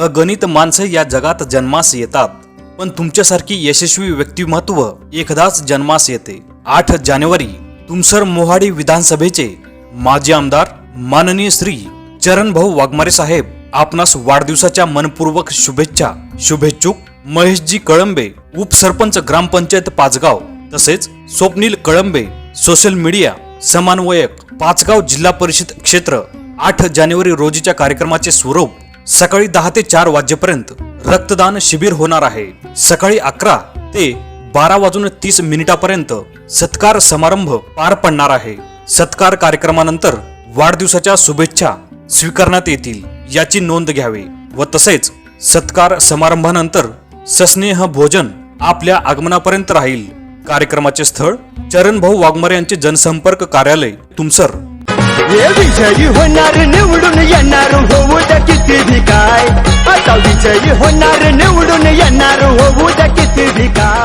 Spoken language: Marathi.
अगणित माणसं या जगात जन्मास येतात. पण तुमच्यासारखी यशस्वी व्यक्तिमत्व एकदाच जन्मास येते. आठ जानेवारी तुमसर मोहाडी विधानसभेचे माजी आमदार माननीय श्री चरणभाऊ वाघमारे साहेब आपणास वाढदिवसाच्या मनपूर्वक शुभेच्छा. शुभेच्छुक महेशजी कळंबे उपसरपंच ग्रामपंचायत पाचगाव तसेच स्वप्नील कळंबे सोशल मीडिया समन्वयक पाचगाव जिल्हा परिषद क्षेत्र. आठ जानेवारी रोजीच्या कार्यक्रमाचे स्वरूप सकाळी दहा ते चार वाजेपर्यंत रक्तदान शिबिर होणार आहे. सकाळी अकरा ते बारा वाजून तीस मिनिटापर्यंत सत्कार समारंभ पार पडणार आहे. सत्कार कार्यक्रमानंतर वाढदिवसाच्या शुभेच्छा स्वीकारण्यात येतील याची नोंद घ्यावी व तसेच सत्कार समारंभानंतर सस्नेह भोजन आपल्या आगमनापर्यंत राहील. कार्यक्रमाचे स्थळ चरणभाऊ वाघमारे यांचे जनसंपर्क कार्यालय तुमसर. होणार निवडून येणार विजयी होणार निवडून येणार होऊ द्या किती भी काय